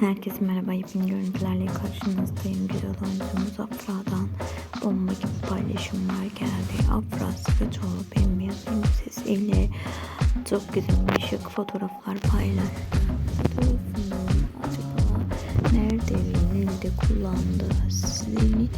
Herkese merhaba. Yepyeni görüntülerle karşınızdayım. Güzel oyuncumuz Afra'dan bomba gibi paylaşımlar geldi. Afra Sıkıcıoğlu bembeyaz elbisesiyle çok güzel bir şık fotoğraflar paylaştı. Fotoğrafını acaba nerede ve nerede kullandı? Sizin.